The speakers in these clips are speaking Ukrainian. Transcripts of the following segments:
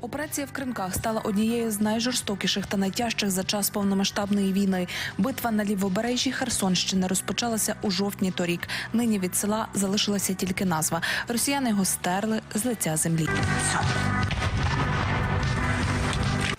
Операція в Кримках стала однією з найжорстокіших та найтяжчих за час повномасштабної війни. Битва на лівобережжі Херсонщини розпочалася у жовтні торік. Нині від села залишилася тільки назва. Росіяни його стерли з лиця землі.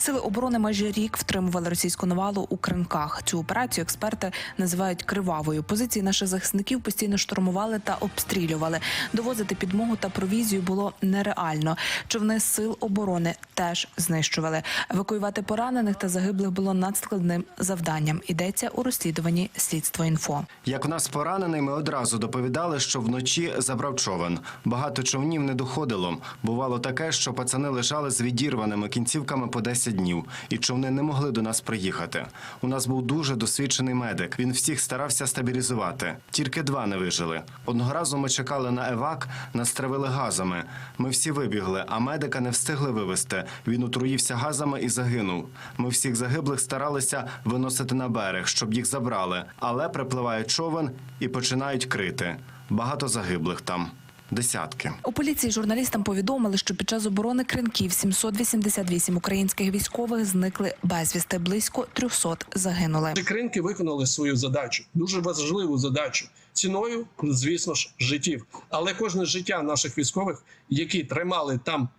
Сили оборони майже рік втримували російську навалу у кринках. Цю операцію експерти називають кривавою. Позиції наших захисників постійно штурмували та обстрілювали. Довозити підмогу та провізію було нереально. Човни сил оборони теж знищували. Евакуювати поранених та загиблих було надскладним завданням. Йдеться у розслідуванні слідство інфо. Як в нас поранений, ми одразу доповідали, що вночі забрав човен. Багато човнів не доходило. Бувало таке, що пацани лежали з відірваними кінцівками по 10 днів, і човни не могли до нас приїхати. У нас був дуже досвідчений медик. Він всіх старався стабілізувати. Тільки два не вижили. Одного разу ми чекали на евак, нас травили газами. Ми всі вибігли, а медика не встигли вивезти. Він отруївся газами і загинув. Ми всіх загиблих старалися виносити на берег, щоб їх забрали. Але припливає човен і починають крити. Багато загиблих там. Десятки. У поліції журналістам повідомили, що під час оборони кринків 788 українських військових зникли безвісти. Близько 300 загинули. Кринки виконали свою задачу, дуже важливу задачу. Ціною, звісно ж, життів. Але кожне життя наших військових, які тримали там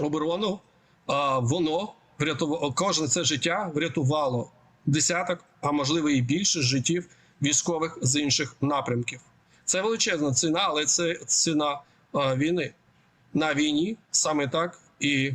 оборону, воно врятувало кожне це життя врятувало десяток, а можливо і більше життів військових з інших напрямків. Це величезна ціна, але це ціна війни. На війні саме так і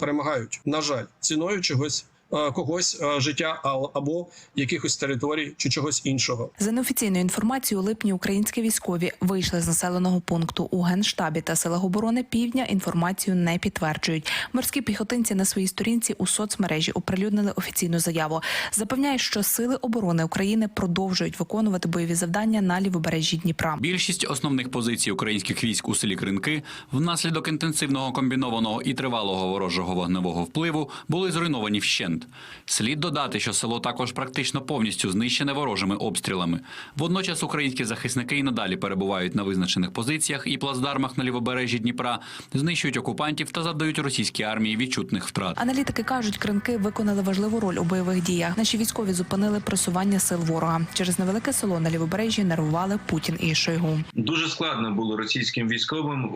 перемагають. На жаль, ціною чогось когось е, життя а- або якихось територій чи чогось іншого. За неофіційною інформацією, у липні українські військові вийшли з населеного пункту у генштабі та силах оборони Півдня. Інформацію не підтверджують. Морські піхотинці на своїй сторінці у соцмережі оприлюднили офіційну заяву. Запевняють, що сили оборони України продовжують виконувати бойові завдання на лівобережжі Дніпра. Більшість основних позицій українських військ у селі Кринки внаслідок інтенсивного комбінованого і тривалого ворожого вогневого впливу були зруйновані вщент. Слід додати, що село також практично повністю знищене ворожими обстрілами. Водночас українські захисники і надалі перебувають на визначених позиціях і плацдармах на лівобережжі Дніпра, знищують окупантів та завдають російській армії відчутних втрат. Аналітики кажуть, кринки виконали важливу роль у бойових діях. Наші військові зупинили просування сил ворога. Через невелике село на лівобережжі нервували Путін і Шойгу. Дуже складно було російським військовим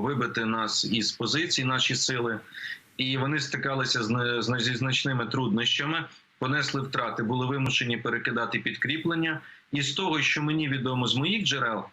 вибити нас із позицій, наші сили, і вони стикалися з зі значними труднощами, понесли втрати, були вимушені перекидати підкріплення. І з того, що мені відомо з моїх джерел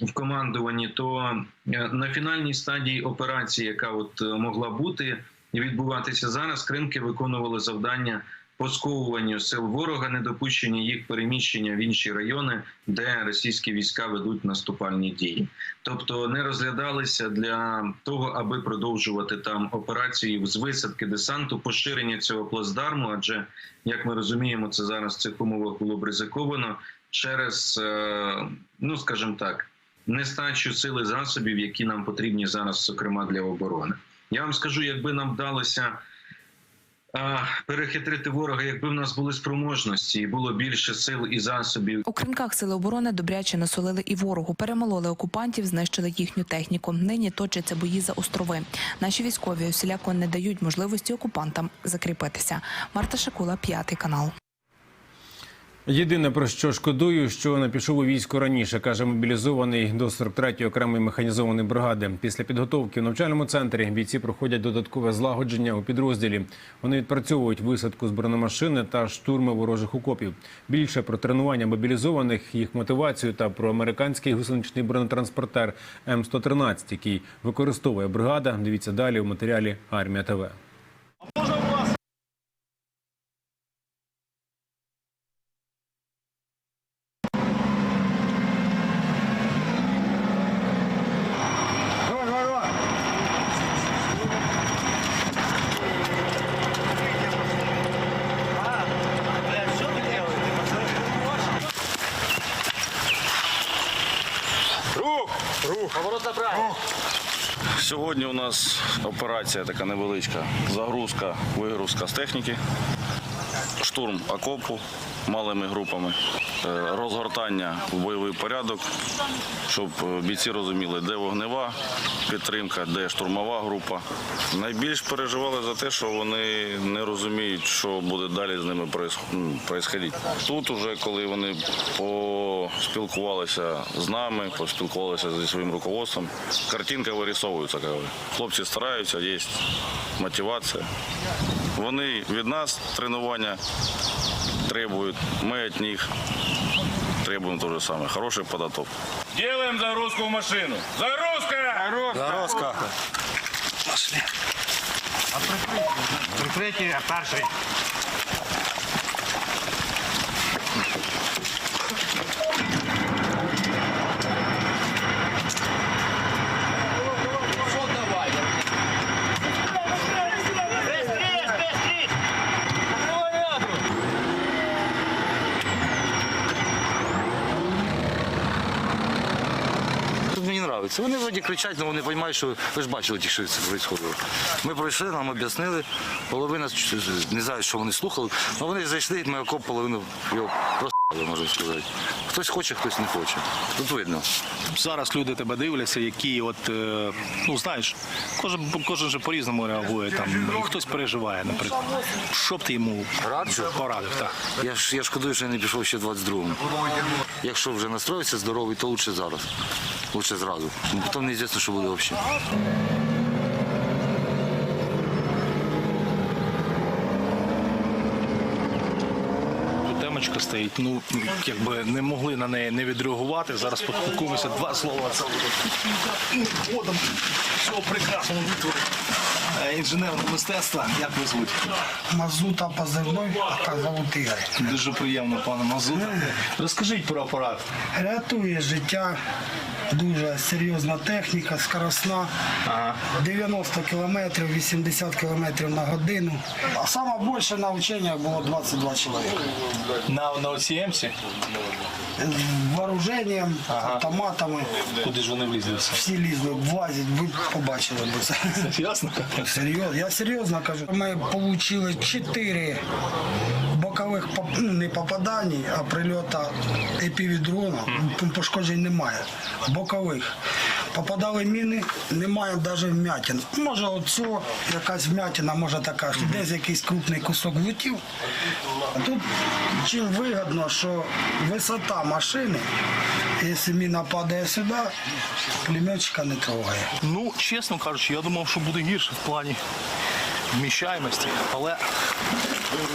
в командуванні, то е, на фінальній стадії операції, яка от е, могла бути і відбуватися зараз, кримки виконували завдання по сковуванню сил ворога, недопущення їх переміщення в інші райони, де російські війська ведуть наступальні дії. Тобто не розглядалися для того, аби продовжувати там операції з висадки десанту, поширення цього плацдарму. Адже як ми розуміємо, це зараз в цих умовах було б ризиковано через, е, ну скажімо так, нестачу сили засобів, які нам потрібні зараз, зокрема для оборони. Я вам скажу, якби нам вдалося перехитрити ворога, якби в нас були спроможності і було більше сил і засобів, У кринках сили оборони добряче насолили і ворогу. Перемололи окупантів, знищили їхню техніку. Нині точаться бої за острови. Наші військові усіляко не дають можливості окупантам закріпитися. Марта Шакула, п'ятий канал. Єдине про що шкодую, що не пішов у військо раніше, каже мобілізований до 43-ї окремої механізованої бригади. Після підготовки в навчальному центрі бійці проходять додаткове злагодження у підрозділі. Вони відпрацьовують висадку з бронемашини та штурми ворожих окопів. Більше про тренування мобілізованих, їх мотивацію та про американський гусеничний бронетранспортер М113, який використовує бригада. Дивіться далі у матеріалі Армія ТВ. Сьогодні у нас операція така невеличка. Загрузка, вигрузка з техніки, штурм окопу малими групами. Е, розгортання в бойовий порядок, щоб е, бійці розуміли, де вогнева підтримка, де штурмова група. Найбільш переживали за те, що вони не розуміють, що буде далі з ними відбуватися. Тут, уже коли вони поспілкувалися з нами, поспілкувалися зі своїм руководством, картинка говорю. Хлопці стараються, є мотивація. Вони від нас тренування требують, ми від них требуємо те же саме. Хороший подготовка. Делаем загрузку в машину. Загрузка! Загрузка! Прикриття перший. Тут мені подобається. Вони вроді кричать, але вони розуміють, що ви ж бачили, що це відбувається. Ми пройшли, нам об'яснили. Половина не знаю, що вони слухали, але вони зайшли, ми окоп половину його можна сказати. Хтось хоче, хтось не хоче. Тут видно. Зараз люди тебе дивляться, які от, е, ну знаєш, кожен, кожен же по-різному реагує. Там, і хтось переживає, наприклад. Що б ти йому Раджу. порадив? Так. Я ж я шкодую, що я не пішов ще 22-му. Якщо вже настроївся здоровий, то лучше зараз. Лучше зразу. Потім неізвісно, що буде взагалі. Тут темочка стоїть. Ну, якби не могли на неї не відреагувати. Зараз поспілкуємося два слова. Буде цього прекрасного витвору е, інженерного мистецтва. Як ви звуть? Мазута позивной, а так зовут Ігор. Дуже приємно, пане Мазута. Розкажіть про апарат. Рятує життя, дуже серйозна техніка, скоросна. 90 кілометрів, 80 кілометрів на годину. А саме більше на ученнях було 22 чоловіка. На, на. З вооруженнем, автоматами. Куди ж вони влізли? Всі лізли, влазять, ви побачили б це. Ясно? Серйозно, я серйозно кажу. Ми отримали 4 бокових ну, не попадань, а прильота епівідрона. Пошкоджень немає. Бокових. Попадали міни, немає навіть вмятин. Може, оцю якась вмятина, може така, що десь якийсь крупний кусок влетів. Тут чим вигідно, що висота машини, якщо міна падає сюди, пулеметчика не трогає. Ну, чесно кажучи, я думав, що буде гірше в плані вміщаємості, але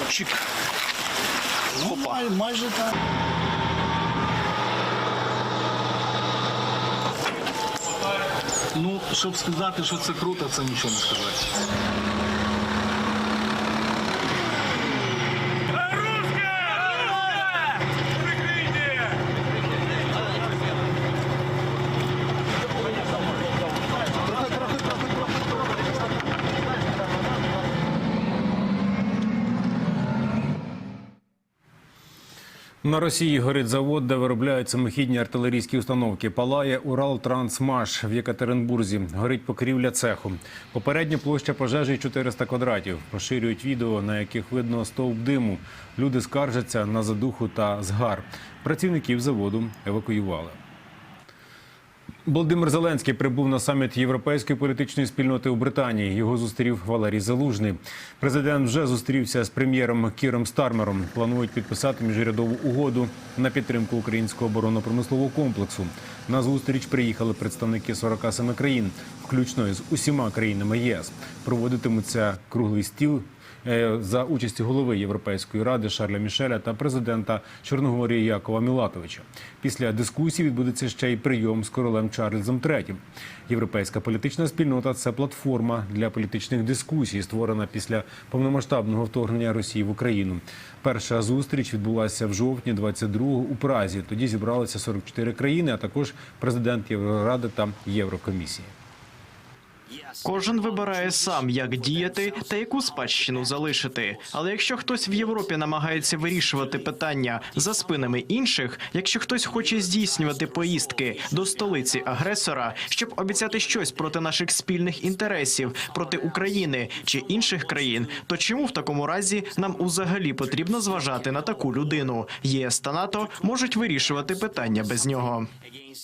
чик. Опа. Ну, майже так. Ну, щоб сказати, що це круто, це нічого не сказати. На Росії горить завод, де виробляють самохідні артилерійські установки. Палає Урал-Трансмаш в Єкатеринбурзі. Горить покрівля цеху. Попередня площа пожежі 400 квадратів. Поширюють відео, на яких видно стовп диму. Люди скаржаться на задуху та згар. Працівників заводу евакуювали. Володимир Зеленський прибув на саміт європейської політичної спільноти у Британії. Його зустрів Валерій Залужний. Президент вже зустрівся з прем'єром Кіром Стармером. Планують підписати міжрядову угоду на підтримку українського оборонно-промислового комплексу. На зустріч приїхали представники 47 країн, включно із усіма країнами ЄС. Проводитимуться круглий стіл е, за участі голови Європейської ради Шарля Мішеля та президента Чорногорії Якова Мілатовича. Після дискусії відбудеться ще й прийом з королем Чарльзом III. Європейська політична спільнота це платформа для політичних дискусій, створена після повномасштабного вторгнення Росії в Україну. Перша зустріч відбулася в жовтні 22-го у Празі. Тоді зібралися 44 країни, а також президент Євроради та Єврокомісії. Кожен вибирає сам, як діяти та яку спадщину залишити. Але якщо хтось в Європі намагається вирішувати питання за спинами інших, якщо хтось хоче здійснювати поїздки до столиці агресора, щоб обіцяти щось проти наших спільних інтересів, проти України чи інших країн, то чому в такому разі нам узагалі потрібно зважати на таку людину? ЄС та НАТО можуть вирішувати питання без нього.